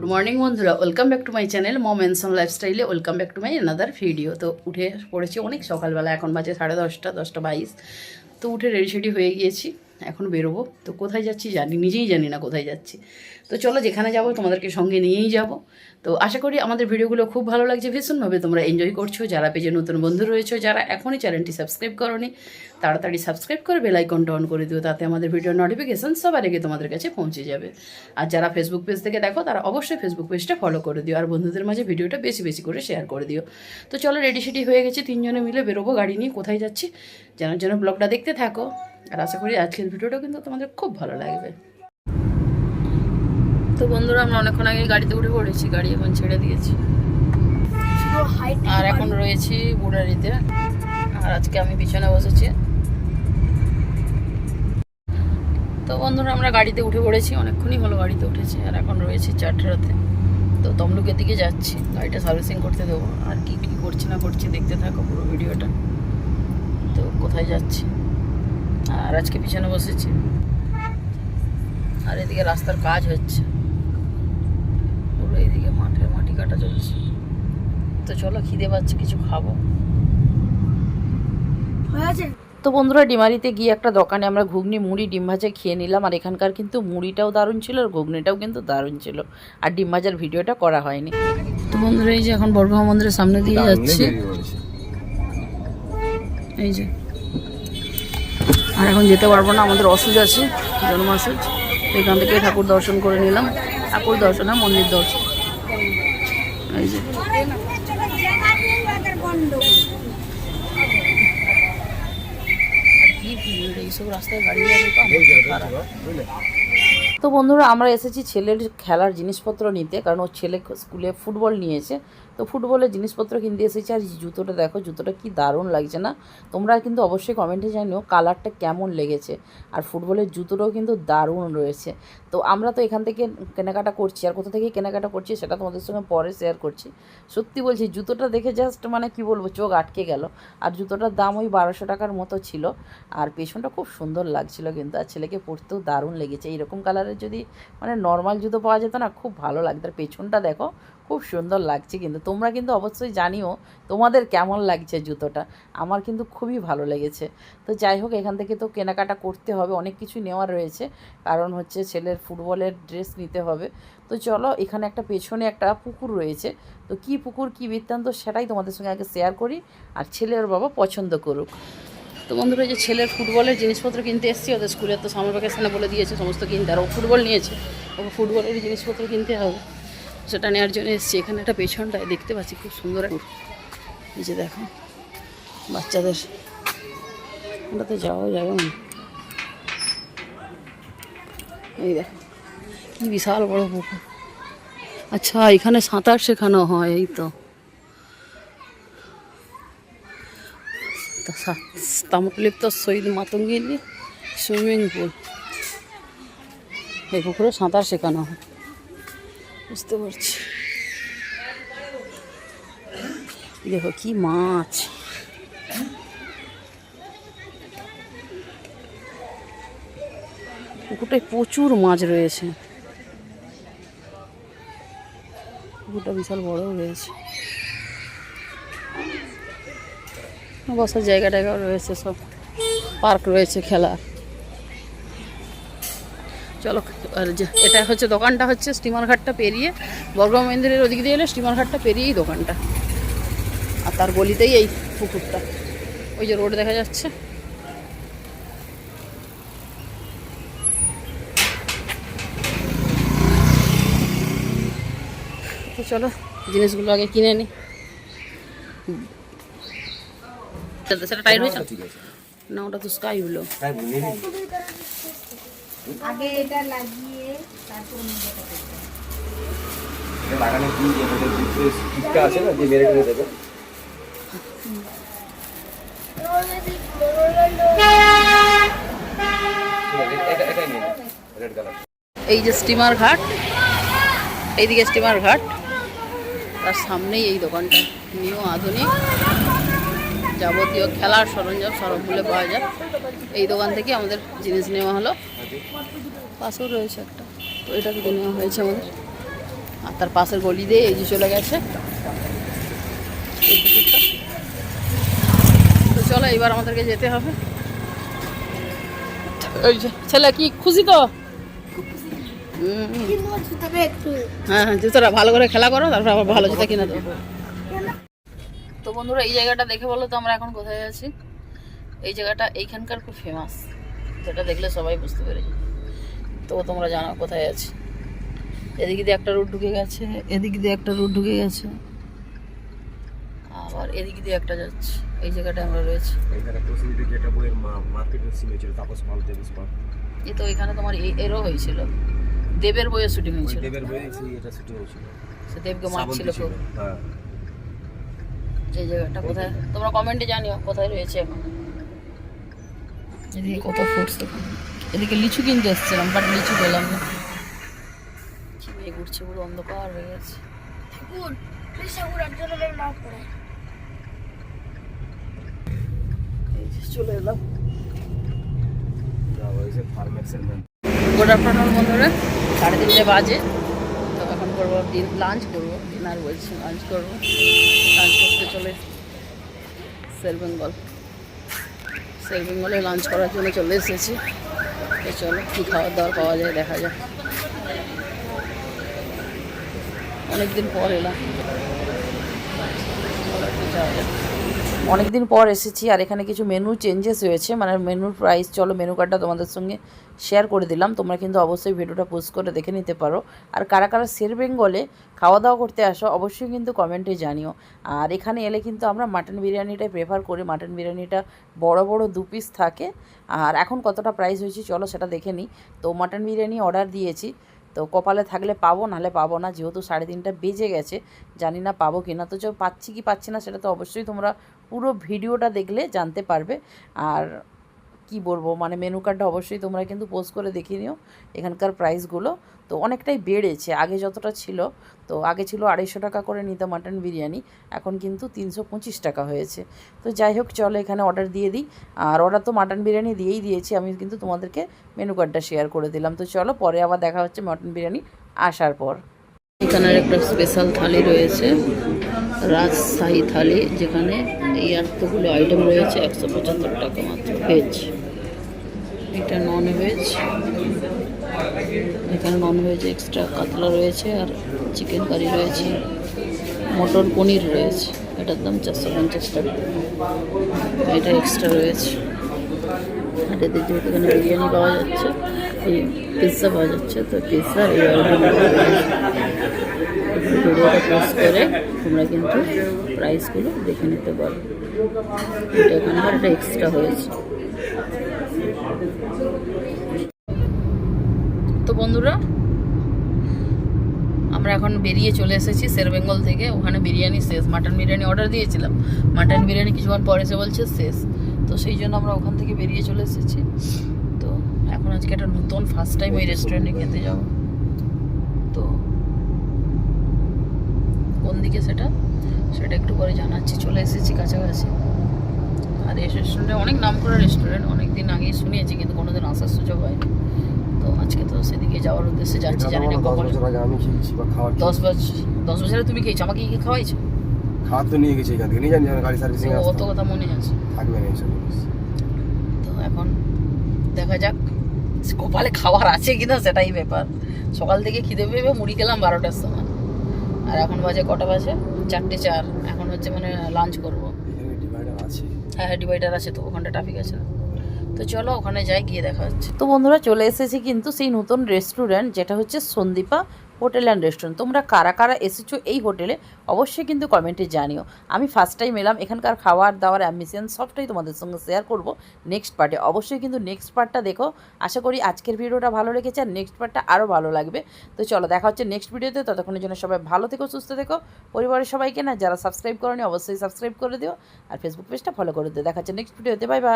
Good morning বন্ধুরা। Welcome back to my channel mom লাইফস্টাইলে welcome back to my another video তো উঠে পড়েছি অনেক সকালবেলা, এখন বাজে সাড়ে দশটা দশটা বাইশ। তো উঠে রেডি হয়ে গিয়েছি। এখন বেরোবো। তো কোথায় যাচ্ছি জানি, নিজেই জানি না কোথায় যাচ্ছি। তো চলো যেখানে যাব তোমাদেরকে সঙ্গে নিয়েই যাব। তো আশা করি আমাদের ভিডিওগুলো খুব ভালো লাগছে। ভীষণভাবে তোমরা এনজয় করছ। যারা পেজে নতুন বন্ধু রয়েছে, যারা এখনই চ্যানেলটি সাবস্ক্রাইব করনি, তাড়াতাড়ি সাবস্ক্রাইব করে বেল আইকনটা অন করে দিও। তাতে আমাদের ভিডিও নোটিফিকেশন সবার আগে তোমাদের কাছে পৌঁছে যাবে। আর যারা ফেসবুক পেজ থেকে দেখো, তারা অবশ্যই ফেসবুক পেজটা ফলো করে দিও। আর বন্ধুদের মাঝে ভিডিওটা বেশি বেশি করে শেয়ার করে দিও। তো চলো রেডি সেডি হয়ে গেছে। তিনজনে মিলে বেরোবো গাড়ি নিয়ে। কোথায় যাচ্ছি? যেন যেন ব্লগটা দেখতে থাকো। আর আশা করি আজকের ভিডিওটা কিন্তু তোমাদের খুব ভালো লাগবে। তো বন্ধুরা, আমরা অনেকক্ষণ আগে গাড়িতে উঠে পড়েছি, গাড়ি এখন ছেড়ে দিয়েছি। আর এখন রয়েছি বুড়ারিতে। আর আজকে আমি পিছনে বসেছি। তো বন্ধুরা, আমরা গাড়িতে উঠে পড়েছি, অনেকক্ষণই হলো গাড়িতে উঠেছি, আর এখন রয়েছি চারটাতে তো তমলুকের দিকে যাচ্ছি, গাড়িটা সার্ভিসিং করতে দেবো। আর কি কি করছি না করছি দেখতে থাকো পুরো ভিডিওটা। তো কোথায় যাচ্ছি? আর আজকে পিছনে বসেছি। আর এদিকে রাস্তার কাজ হচ্ছে। পুরো এদিকে মাঠে মাটি কাটা চলছে। তো চলো খিদে পাচ্ছে কিছু খাব। তো বন্ধুরা ডিমারিতে গিয়ে একটা দোকানে আমরা ঘুগনি মুড়ি ডিম ভাজা খেয়ে নিলাম। আর এখানকার কিন্তু মুড়িটাও দারুণ ছিল আর ঘুগনিটাও কিন্তু দারুণ ছিল। আর ডিম ভাজার ভিডিওটা করা হয়নি। তো বন্ধুরা এই যে এখন বর্গমা মন্দিরের সামনে দিয়ে যাচ্ছি। এই যে। আর এখন যেতে পারব না আমাদের অসুজ আছে জন্মাসুজ। এখান থেকে ঠাকুর দর্শন করে নিলাম ঠাকুর দর্শন আর মন্দির দর্শন। এই যে। কি এইসব রাস্তায় গাড়ি তো বন্ধুরা, আমরা এসেছি ছেলের খেলার জিনিসপত্র নিতে, কারণ ওর ছেলে স্কুলে ফুটবল নিয়েছে। তো ফুটবলের জিনিসপত্র কিনতে এসেছি, আর জুতোটা দেখো, জুতোটা কি দারুণ লাগছে না? তোমরা কিন্তু অবশ্যই কমেন্টে জানিও কালারটা কেমন লেগেছে। আর ফুটবলের জুতোটাও কিন্তু দারুণ রয়েছে। তো আমরা তো এখান থেকে কেনাকাটা করছি, আর কোথা থেকে কেনাকাটা করছি সেটা তোমাদের সঙ্গে পরে শেয়ার করছি। সত্যি বলছি, জুতোটা দেখে জাস্ট মানে কি বলব, চোখ আটকে গেল। আর জুতোটার দাম ওই বারোশো টাকার মতো ছিল, আর পেছনটা খুব সুন্দর লাগছিল কিন্তু, আর ছেলেকে পরতেও দারুণ লেগেছে। এইরকম কালারের যদি মানে নর্মাল জুতো পাওয়া যেত না, খুব ভালো লাগতো। আর পেছনটা দেখো খুব সুন্দর লাগছে কিন্তু। তোমরা কিন্তু অবশ্যই জানিও তোমাদের কেমন লাগছে জুতোটা। আমার কিন্তু খুবই ভালো লেগেছে। তো যাই হোক, এখান থেকে তো কেনাকাটা করতে হবে, অনেক কিছু নেওয়ার রয়েছে। কারণ হচ্ছে ছেলের ফুটবলের ড্রেস নিতে হবে। তো চলো, এখানে একটা পেছনে একটা পুকুর রয়েছে। তো কি পুকুর, কি বৃত্তান্ত সেটাই তোমাদের সঙ্গে আগে শেয়ার করি। আর ছেলের বাবা পছন্দ করুক। তো বন্ধুরা যে ছেলের ফুটবলের জিনিসপত্র কিনতে এসেছি, ওদের স্কুলের তো সামার ভ্যাকেশনে বলে দিয়েছে, সমস্ত কিনতে। আর ও ফুটবল নিয়েছে, ওকে ফুটবলের জিনিসপত্র কিনতে হবে। সেটা নেওয়ার জন্য এসেছি। এখানে একটা পেছনটায় দেখতে পাচ্ছি, খুব সুন্দর এই যে দেখো, বাচ্চাদের ওটাতে যাওয়া যাবে না। এই দেখো, কি বিশাল বড় পুকুর। আচ্ছা এখানে সাঁতার শেখানো হয়, এই তো। Tamralipta Shahid Matangini swimming pool. এই পুকুরে সাঁতার শেখানো হয়। বুঝতে পারছি। দেখো কি মাছ। পুকুরটায় প্রচুর মাছ রয়েছে। পুকুরটা বিশাল বড় রয়েছে বসার জায়গা টায়গাও রয়েছে সব। পার্ক রয়েছে, খেলার। চলো আর যে এটা হচ্ছে দোকানটা হচ্ছে স্টিমার ঘাটটা পেরিয়ে বর্গা মন্দিরের ওদিক দিয়ে এলে স্টিমার ঘাটটা পেরিয়েই দোকানটা। আর তার গলিতেই এই পুকুরটা। ওই যে রোড দেখা যাচ্ছে। তো চলো জিনিসগুলো আগে কিনে নিই সেটা টাইট হয়েছে না ওটা তো স্কাই ব্লু আগে এটা লাগিয়ে তারপর নিজেটা করতে লাগানো কি যে আছে না যে মেরে করে দেবে? এই যে স্টিমার ঘাট এইদিকে স্টিমার ঘাট তার সামনেই এই দোকানটা। নিউ আধুনিক যাবতীয় খেলার সরঞ্জাম সরব পাওয়া যায়। এই দোকান থেকে আমাদের জিনিস নেওয়া হলো। পাশেও রয়েছে একটা। তো এটা নেওয়া হয়েছে আমাদের। আর তার পাশের গলি দিয়ে এই যে চলে গেছে। তো চলো এবার আমাদেরকে যেতে হবে। ওই যে ছেলে কি খুশি তো? হ্যাঁ হ্যাঁ জুতোটা ভালো করে খেলা করো তারপর আবার ভালো জুতা কিনে দেবো তো বন্ধুরা এই জায়গাটা দেখে বলো তো আমরা এখন কোথায় আছি? এই জায়গাটা এইখানকার খুব ফেমাস যেটা দেখলে সবাই বুঝতে পেরেছে তো তোমরা জানো কোথায় আছে। এদিকে দিয়ে একটা রুট ঢুকে গেছে এদিক দিয়ে একটা রুট ঢুকে গেছে আবার এদিক দিয়ে একটা যাচ্ছে। এই জায়গাটা আমরা রয়েছি। এই তো এখানে তোমার এ- এরও হয়েছিল। দেবের বইয়ের শুটিং হয়েছিল। দেবের বইয়ে এটা শুটিং হয়েছিল। সে দেবকে মারছিল। খুব। হ্যাঁ। এই জায়গাটা কোথায়? তোমরা কমেন্টে জানিও কোথায় রয়েছে এখন এদিকে কত ফুটছে এদিকে লিচু কিনতে এসেছিলাম বাট লিচু পেলাম না। মেয়ে ঘুরছে পুরো অন্ধকার হয়ে গেছে। চলে এলাম। গুড আফটারনুন বন্ধুরা। সাড়ে তিনটে বাজে। তো এখন করব দিন লাঞ্চ করব ডিনার বলছি লাঞ্চ করব। লাঞ্চ করতে চলে সেল বেঙ্গল সেল বেঙ্গলে লাঞ্চ করার জন্য চলে এসেছি। তো চলো, কী খাওয়ার দাওয়ার পাওয়া যায়, দেখা যাক। অনেকদিন পর এলাম। যাওয়া যাক। অনেকদিন পর এসেছি আর এখানে কিছু মেনু চেঞ্জেস হয়েছে। মানে মেনুর প্রাইস চলো মেনু কার্ডটা তোমাদের সঙ্গে শেয়ার করে দিলাম। তোমরা কিন্তু অবশ্যই ভিডিওটা পোস্ট করে দেখে নিতে পারো। আর কারা কারা শের বেঙ্গলে খাওয়া দাওয়া করতে আসো, অবশ্যই কিন্তু কমেন্টে জানিও। আর এখানে এলে কিন্তু আমরা মাটন বিরিয়ানিটাই প্রেফার করি। মাটন বিরিয়ানিটা বড় বড় দু পিস থাকে। আর এখন কতটা প্রাইস হয়েছে চলো সেটা দেখে নিই। তো মাটন বিরিয়ানি অর্ডার দিয়েছি। তো কপালে থাকলে পাবো, নাহলে পাবো না। যেহেতু সাড়ে তিনটা বেজে গেছে, জানি না পাবো কি না তো চ- পাচ্ছি কি পাচ্ছি না, সেটা তো অবশ্যই তোমরা পুরো ভিডিওটা দেখলে জানতে পারবে। আর কি বলব মানে মেনু কার্ডটা অবশ্যই তোমরা কিন্তু পোস্ট করে দেখে নিও, এখানকার প্রাইসগুলো তো অনেকটাই বেড়েছে, আগে যতটা ছিল, তো আগে ছিল আড়াইশো টাকা করে নিতে মাটন বিরিয়ানি, এখন কিন্তু তিনশো পঁচিশ টাকা হয়েছে। তো যাই হোক, চলো এখানে অর্ডার দিয়ে দিই। আর অর্ডার তো মাটন বিরিয়ানি দিয়েই দিয়েছি, আমি কিন্তু তোমাদেরকে মেনু কার্ডটা শেয়ার করে দিলাম। তো চলো পরে আবার দেখা হচ্ছে মাটন বিরিয়ানি আসার পর। এখানের একটা স্পেশাল থালি রয়েছে। রাজশাহী থালি যেখানে এই এতগুলো আইটেম রয়েছে, একশো পঁচাত্তর টাকা মাত্র। ভেজ এটা নন ভেজ এখানে নন ভেজ এক্সট্রা কাতলা রয়েছে আর চিকেন কারি রয়েছে। মটর পনির রয়েছে। এটার দাম চারশো পঞ্চাশ টাকা। এটা এক্সট্রা রয়েছে। আর এদের যেহেতু এখানে বিরিয়ানি পাওয়া যাচ্ছে, এই পিৎজা পাওয়া যাচ্ছে, তো পিৎজা এই ভিডিওটা করে তোমরা কিন্তু প্রাইসগুলো দেখে নিতে পারো। এটা এটা এক্সট্রা হয়েছে। তো বন্ধুরা, আমরা এখন বেরিয়ে চলে এসেছি শের বেঙ্গল থেকে। ওখানে বিরিয়ানি শেষ। মাটন বিরিয়ানি অর্ডার দিয়েছিলাম। মাটন বিরিয়ানি কিছুক্ষণ পরে সে বলছে শেষ। তো সেই জন্য আমরা ওখান থেকে বেরিয়ে চলে এসেছি। তো এখন আজকে একটা নতুন ফার্স্ট টাইম ওই রেস্টুরেন্টে খেতে যাব তো কোন দিকে সেটা। সেটা একটু পরে জানাচ্ছি চলে এসেছি কাছাকাছি। আর এই রেস্টুরেন্টে অনেক নাম করা রেস্টুরেন্ট অনেক দিন আগেই শুনিয়েছি কিন্তু কোনোদিন আসার সুযোগ হয়নি। তো আজকে তো সেদিকে যাওয়ার উদ্দেশ্যে যাচ্ছি জানি না কখন। আমি খেয়েছি বা খাওয়ার দশ বছর দশ বছরে তুমি খেয়েছো? আমাকে কি খাওয়াইছো? খাওয়ার তো নিয়ে গেছি এখান থেকে। নিয়ে জানি গাড়ি সার্ভিসিং অত কথা মনে আছে। থাকবে না এইসব তো এখন দেখা যাক কপালে খাবার আছে কিনা সেটাই ব্যাপার। সকাল থেকে খিদে পেয়ে মুড়ি খেলাম বারোটার সময়। আর এখন বাজে কটা বাজে? চারটে চার। এখন হচ্ছে মানে লাঞ্চ করব। এখানে ডিভাইডার আছে। হ্যাঁ হ্যাঁ ডিভাইডার আছে তো ওখানটা ট্রাফিক আছে। না তো চলো ওখানে যাই গিয়ে দেখা হচ্ছে। তো বন্ধুরা চলে এসেছি কিন্তু সেই নতুন রেস্টুরেন্ট যেটা হচ্ছে সন্দীপা হোটেল অ্যান্ড রেস্টুরেন্ট তোমরা কারা কারা এসেছ এই হোটেলে অবশ্যই কিন্তু কমেন্টে জানিও। আমি ফার্স্ট টাইম এলাম, এখানকার খাওয়ার দাওয়ার অ্যাম্বিশন সবটাই তোমাদের সঙ্গে শেয়ার করব নেক্সট পার্টে অবশ্যই কিন্তু নেক্সট পার্টটা দেখো। আশা করি আজকের ভিডিওটা ভালো লেগেছে আর নেক্সট পার্টটা আরও ভালো লাগবে। তো চলো দেখা হচ্ছে নেক্সট ভিডিওতে। ততক্ষণের জন্য সবাই ভালো থেকো, সুস্থ থেকো। পরিবারের সবাইকে না, যারা সাবস্ক্রাইব করনি, অবশ্যই সাবস্ক্রাইব করে দিও। আর ফেসবুক পেজটা ফলো করে দিও। দেখা হচ্ছে নেক্সট ভিডিওতে। Bye bye